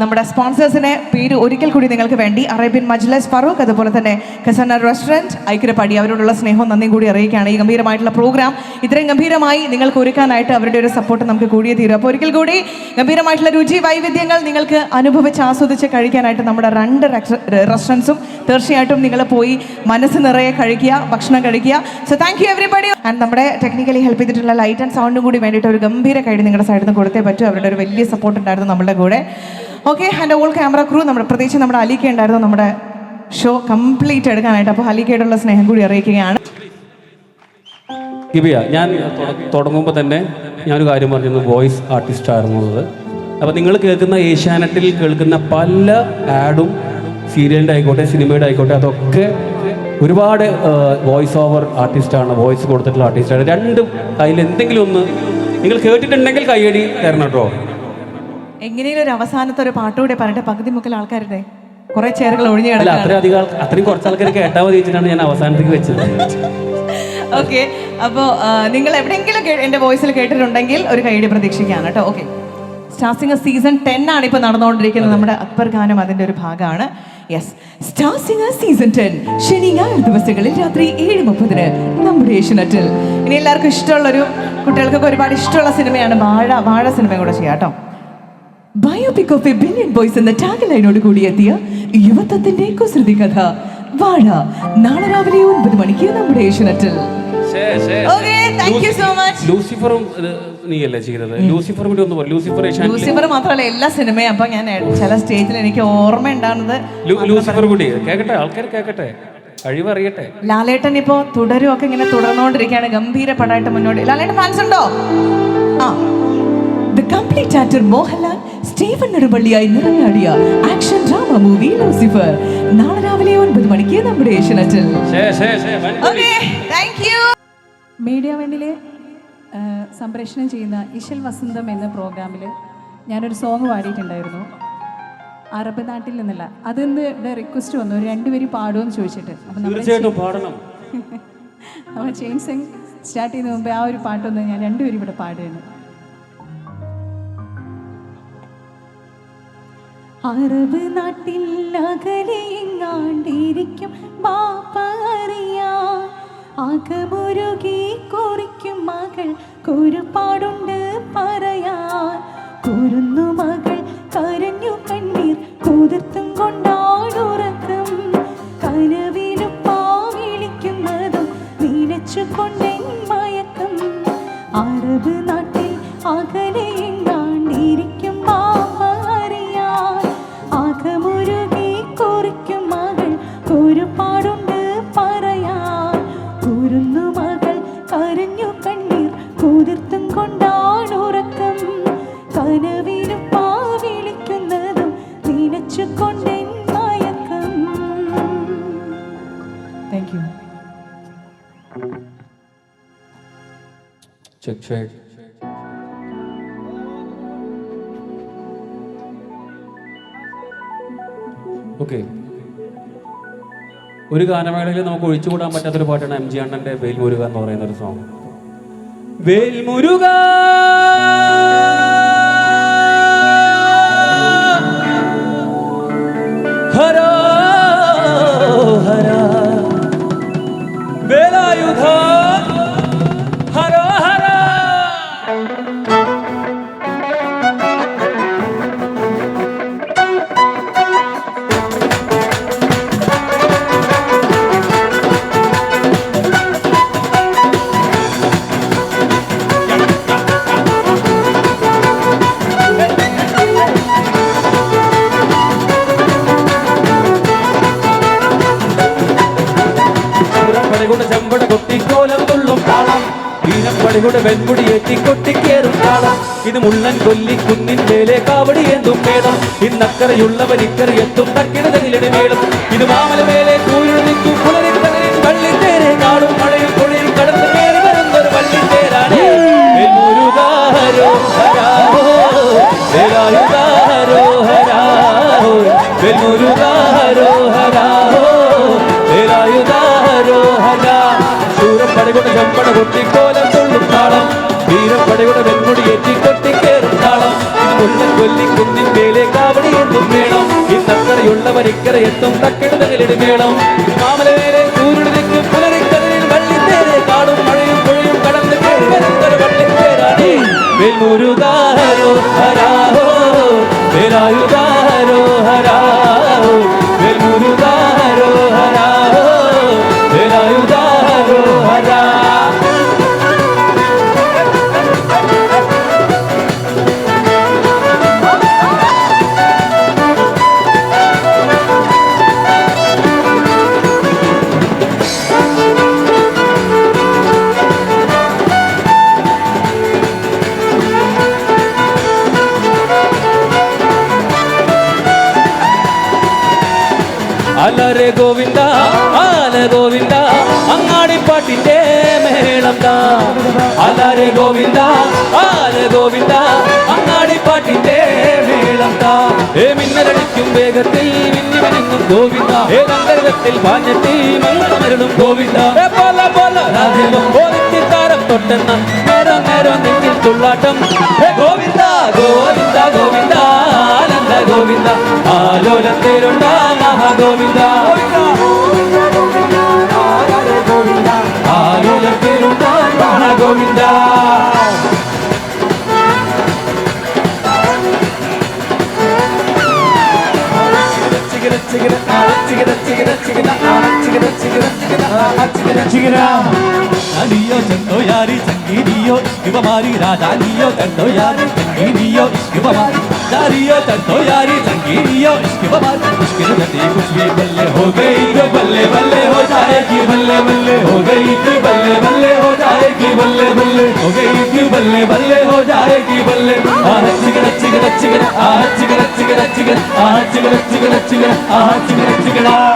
നമ്മുടെ സ്പോൺസേഴ്സിനെ പേര് ഒരിക്കൽ കൂടി നിങ്ങൾക്ക് വേണ്ടി അറേബ്യൻ മജ്ലസ് ഫറൂഖ് അതുപോലെ തന്നെ ഖസന റെസ്റ്റോറന്റ് ഐക്യരപ്പാടി അവരോടുള്ള സ്നേഹവും നന്ദിയും കൂടി അറിയിക്കുകയാണ്. ഈ ഗംഭീരമായിട്ടുള്ള പ്രോഗ്രാം ഇത്രയും ഗംഭീരമായി നിങ്ങൾക്ക് ഒരുക്കാനായിട്ട് അവരുടെ ഒരു സപ്പോർട്ട് നമുക്ക് കൂടിയേ തീരും. അപ്പോൾ ഒരിക്കൽ കൂടി ഗംഭീരമായിട്ടുള്ള രുചി വൈവിധ്യങ്ങൾ നിങ്ങൾക്ക് അനുഭവിച്ച് ആസ്വദിച്ച് കഴിക്കാനായിട്ട് നമ്മുടെ രണ്ട് റെസ്റ്റോറൻസും തീർച്ചയായിട്ടും നിങ്ങൾ പോയി മനസ്സ് നിറയെ കഴിക്കുക ഭക്ഷണം കഴിക്കുക. So thank you everybody and നമ്മുടെ ടെക്നിക്കലി ഹെൽപ്പ് ചെയ്തിട്ടുള്ള ലൈറ്റ് ആൻഡ് സൗണ്ടും കൂടി വേണ്ടിയിട്ട് ഒരു ഗംഭീര കൈഡ് നിങ്ങളുടെ സൈഡിൽ നിന്ന് കൊടുത്തേ പറ്റൂ. അവരുടെ ഒരു വലിയ സപ്പോർട്ട് ഉണ്ടായിരുന്നു നമ്മുടെ കൂടെ. Okay and all camera crew നമ്മുടെ പ്രത്യേകിച്ച് നമ്മുടെ അലിക്ക ഉണ്ടായിരുന്നു നമ്മുടെ ഷോ കംപ്ലീറ്റ് എടുക്കാനായിട്ട് അപ്പോൾ അലിക്കയോടുള്ള സ്നേഹം കൂടി അറിയിക്കുകയാണ്. ഗിബിയ ഞാൻ തുടങ്ങുമ്പോൾ തന്നെ ഞാനൊരു കാര്യം പറഞ്ഞിരുന്നു വോയിസ് ആർട്ടിസ്റ്റ് ആയിരുന്നുള്ളത്. അപ്പോൾ നിങ്ങൾ കേൾക്കുന്ന ഏഷ്യാനെറ്റിൽ കേൾക്കുന്ന പല ആഡും സീരിയലിന്റെ ആയിക്കോട്ടെ സിനിമയുടെ ആയിക്കോട്ടെ അതൊക്കെ ഒരുപാട് വോയിസ് ഓവർ ആർട്ടിസ്റ്റാണ് വോയിസ് കൊടുത്തിട്ടുള്ള ആർട്ടിസ്റ്റാണ് രണ്ടും അതിൽ എന്തെങ്കിലും ഒന്ന് നിങ്ങൾ കേട്ടിട്ടുണ്ടെങ്കിൽ കൈയടി തരണം കേട്ടോ. എങ്ങനെയും ഒരു അവസാനത്തെ ഒരു പാട്ടുകൂടെ പറഞ്ഞിട്ട് പകുതി മുക്കൽ ആൾക്കാരുടെ കുറെ ചേറുകൾ ഒഴിഞ്ഞു അല്ല അത്രയും കുറച്ച് ആൾക്കാർ കേട്ടാ മതി വെച്ചിട്ടാണ് ഞാൻ അവസാനത്തേക്ക് വെച്ചത്. ഓക്കെ. അപ്പോൾ നിങ്ങൾ എവിടെയെങ്കിലും എന്റെ എന്റെ വോയിസിൽ കേട്ടിട്ടുണ്ടെങ്കിൽ ഒരു കൈയുടെ പ്രതീക്ഷിക്കാണ് കേട്ടോ. Okay. Star singer season ten ആണ് ഇപ്പോൾ നടന്നുകൊണ്ടിരിക്കുന്നത്. നമ്മുടെ അക്ബർ ഗാനം അതിന്റെ ഒരു ഭാഗമാണ്. Yes star singer season ten ശനി ഞായർ ദിവസങ്ങളിൽ രാത്രി ഏഴ് മുപ്പതിന് നമ്മുടെ ഏഷ്യനെറ്റിൽ. ഇനി എല്ലാവർക്കും ഇഷ്ടമുള്ളൊരു കുട്ടികൾക്കൊക്കെ ഒരുപാട് ഇഷ്ടമുള്ള സിനിമയാണ് വാഴ വാഴ സിനിമ കൂടെ ചെയ്യാം കേട്ടോ. Biopic of a billion boys എന്ന ടാഗ് ലൈനോട് കൂടിയെത്തിയ യുവത്വത്തിന്റെ കുസൃതി കഥ. വാഴ. നാളെ രാവിലെ ഒൻപത് മണിക്ക് നമ്മുടെ ഏഷ്യനെറ്റിൽ. ലൂസിഫറും നീയല്ലേ ചെയ്തത്? ലൂസിഫർ കൂടി ഒന്ന് ലൂസിഫർ ലൂസിഫർ മാത്രമല്ല എല്ലാ സിനിമയും. അപ്പൊ ഞാൻ ചില സ്റ്റേജിൽ എനിക്ക് ഓർമ്മ ഉണ്ടാകുന്നത് ലൂസിഫർ കൂടി. കേക്കട്ടെ? ആൾക്കാർ കേക്കട്ടെ. കഴിവറിയട്ടെ. ലാലേട്ടൻ ഇപ്പോ തുടരും ഒക്കെ ഇങ്ങനെ തുടർന്നുകൊണ്ടിരിക്കുകയാണ് ഗംഭീര പടമായിട്ട് മുന്നോട്ട്. ലാലേട്ടൻ ഫാൻസ് ഉണ്ടോ? ആ. കംപ്ലീറ്റ് ആക്ടർ മോഹൻലാൽ സ്റ്റീഫൻ നെടുമ്പള്ളിയായി നിറഞ്ഞാടിയ ആക്ഷൻ ഡ്രാമ മൂവി ലൂസിഫർ നാളെ രാവിലെ ഒൻപത് മണിക്ക് നമ്മുടെ ഏഷ്യനറ്റിൽ. മീഡിയ വണ്ണിൽ സംപ്രേഷണം ചെയ്യുന്ന ഇശൽ വസന്തം എന്ന പ്രോഗ്രാമിൽ ഞാനൊരു സോങ് പാടിയിട്ടുണ്ടായിരുന്നു. അറബ് നാട്ടിൽ നിന്നല്ല അതിന്ന് ഇവിടെ റിക്വസ്റ്റ് വന്നു? ഒരു രണ്ടുപേര് പാടുമെന്ന് ചോദിച്ചിട്ട്. അപ്പം നമ്മൾ ചെയിൻ സിംഗ് സ്റ്റാർട്ട് ചെയ്യുന്ന മുമ്പേ ആ ഒരു പാട്ടൊന്ന് ഞാൻ രണ്ടുപേരും ഇവിടെ പാടുകയാണ്. അറബ് നാട്ടിൽ അകലെയെങ്ങാണ്ടിരിക്കും ബാപ്പ അറിയാ അകമുരുകി കുറിക്കും മകൾ കുരുപാടുണ്ട് പറയാൻ. കുരുന്നു മകൾ കരഞ്ഞു കണ്ണീർ കുതിർത്തും കൊണ്ടാടുറക്കും. കനവിലുപ്പാ വിളിക്കുന്നതും നനച്ചു കൊണ്ടെൻ മയക്കം. അറബ് നാട്ടിൽ കുറിക്കും മകൾ ഒരുപാടുണ്ട് ഓക്കെ. ഒരു ഗാനമേളയിൽ നമുക്ക് ഒഴിച്ചുകൂടാൻ പറ്റാത്തൊരു പാട്ടാണ് എം ജി അണ്ണന്റെ വേൽമുരുക എന്ന് പറയുന്ന ഒരു സോങ് വേൽമുരുക ഹരോ പടികൊണ്ട് വെൺമുടി ഏറ്റി കൊട്ടിക്കേറും കാളം ഇത് മുള്ളൻ കൊല്ലി കുന്നിൻ മേലെ കാവടി എന്തും വേണം ഇന്നക്കരയുള്ളവൻ ഇക്കറി എത്തും തക്കിടതെങ്കിലും മേളം ഇത് മാമല മേലെ സൂര്യൻ നിൽക്കും പുലരിൻ തകരിൻ വള്ളിത്തേരെ കാണും. മഴയിൽ പൊഴിയിൽ കടന്ന് കയറി വരുന്നൊരു വള്ളിത്തേരാണ്. വെൽമുരുകാരോ ഹരാഹോ വേലായുധാരോ ഹരാഹോ വേലായുധാരോ ഹരാ ശൂരം പടകൊണ്ട് ചെമ്പട കൊട്ടിക്കോലം വെൺമുടി ഏറ്റി കൊട്ടിക്കേറും താളം മുന്നൻ കൊല്ലി കുന്നിൻ മേലെ കാവടി നക്കരയുള്ളവൻ ഇക്കര എത്തും തക്കിടുതകളിൽ വേണം മാമലവേലെ സൂര്യനിലേക്ക് പുലരിക്കടലിൽ വള്ളിത്തേരെ കാടും മഴയും പുഴയും കടന്ന് കേറുന്നൊരു വള്ളിത്തേരാണേ. വെൽമുരുകാരോ ഹരാഹോ വേലായുധാരോ ഹരാഹോ അലരെ ഗോവിന്ദ ആല ഗോവിന്ദ അങ്ങാടിപ്പാട്ടിന്റെ മേളം താ. അലരെ ഗോവിന്ദ ആല ഗോവിന്ദ അങ്ങാടിപ്പാട്ടിന്റെ മേളം താ. ഏ മിന്നലടിക്കും വേഗത്തിൽ മിന്നി മിനുങ്ങും ഗോവിന്ദ. ഏ ഗന്ധർവത്തിൽ പാഞ്ഞെത്തി മംഗളമരുളും ഗോവിന്ദ. പല പല രാജ്യവും താരം തൊട്ടെന്ന നേരം നേരം നെഞ്ചിൽ തുള്ളാട്ടം. ഏ ഗോവിന്ദ ഗോവിന്ദ ഗോവിന്ദ ആലോലത്തിലുണ്ട മഹാഗോവിന്ദ. ആലോലത്തിലുണ്ട മഹാഗോവിന്ദ. അടിയോ ചെന്തോ യാരി സംഗീതിയോ യുവമാരി രാജാനിയോ ചെന്തോ യാരി സംഗീതിയോ दारियो तको यारी तंगीरियो इसके बाद मुश्किल नदी कुछ भी बल्ले हो गई तो बल्ले बल्ले हो जाएगी बल्ले बल्ले हो गई तो बल्ले बल्ले हो जाएगी बल्ले बल्ले हो गई तो बल्ले बल्ले हो जाएगी बल्ले आह चिकन चिकन चिकन आह चिकन चिकन चिकन आह चिकन चिकन चिकन आह चिकन चिकन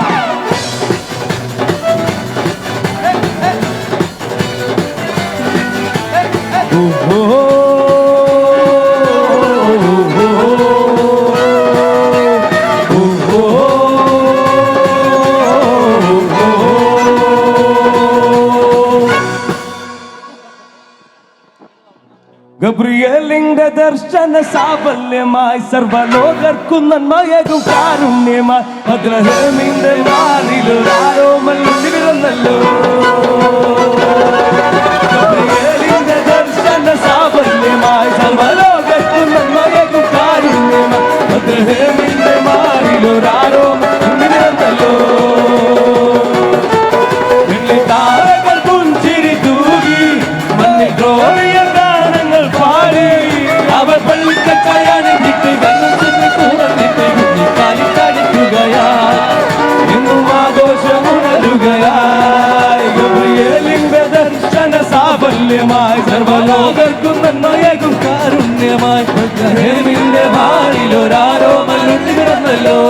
ദർശന സാഫല്യമായി സർവലോകർക്കും നന്മയകും കാരുണ്യമായി. ഭദ്രഹേമിന്റെ നാളിലൊരാരോമല്ലോ ഗബ്രിയേലിംഗ ആഘോഷമുണരുകയായി. ഗബ്രിയേലിംഗ ദർശന സാഫല്യമായി. സർവലോകർക്കും നന്മയേകും കാരുണ്യമായി. ഹേമിന്റെ ഒരാരോ മല്ലുണ്ടി കിടന്നല്ലോ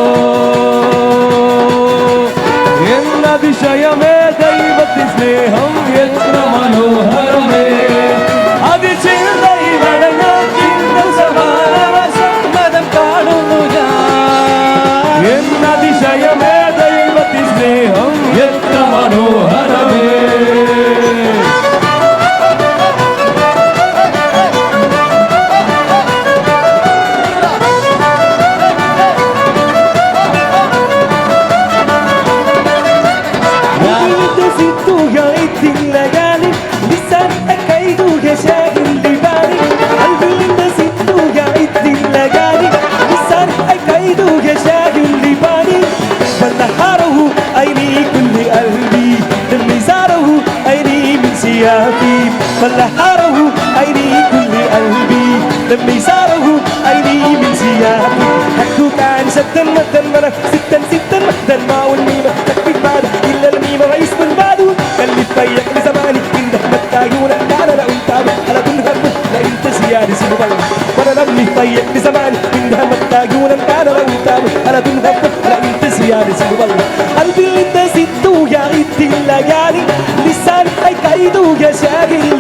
എന്നതിശയമേ ദൈവത്തിൻ സ്നേഹം എത്ര മനോഹരമേ. عيني كل قلبي اللي زاره عيني من سيابي فلحاره عيني كل قلبي دمي زاره عيني من سيابي حكوك كان جدا مدا مرة ستا ستا مدا ما والميمة تكفي بعد إلا الميمة ما من بعده. خلي تفيق لزماني من دهمة تايونة أنا لا أنت على كل هم لا أنت زيادة سيبه وأنا لم يفيق لزماني من دهمة تايونة أنا لا أنت على كل هم. قلبي اللي انت زدته يا غد الليالي لسانك اي يا شاهي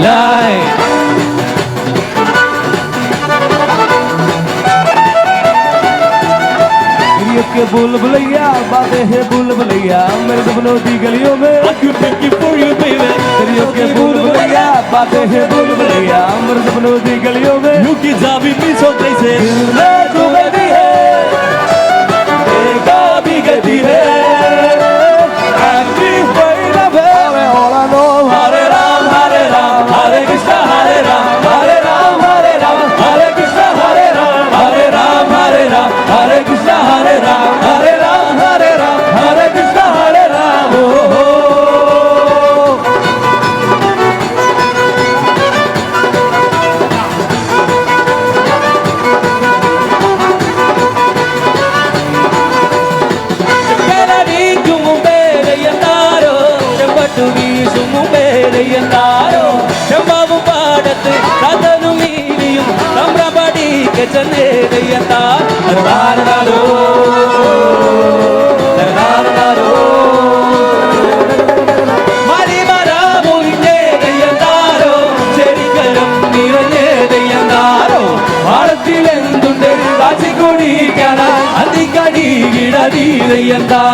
light. के बुलबुलैया बाबे है बुलबुलैया मेरे सपनों की गलियों में तेरियों के बुलबुलैया बाबे है बुलबुलैया मेरे सपनों की गलियों में यू की जावी पीसो कैसे है गति है செம்மும் வேலையில் தாரோ செம்பாவும் பாடத்து கதனும் மீதியும் நம்மபடி கச்சநேரையில் தார் தாரோ அதிகடி இடதீரையந்தா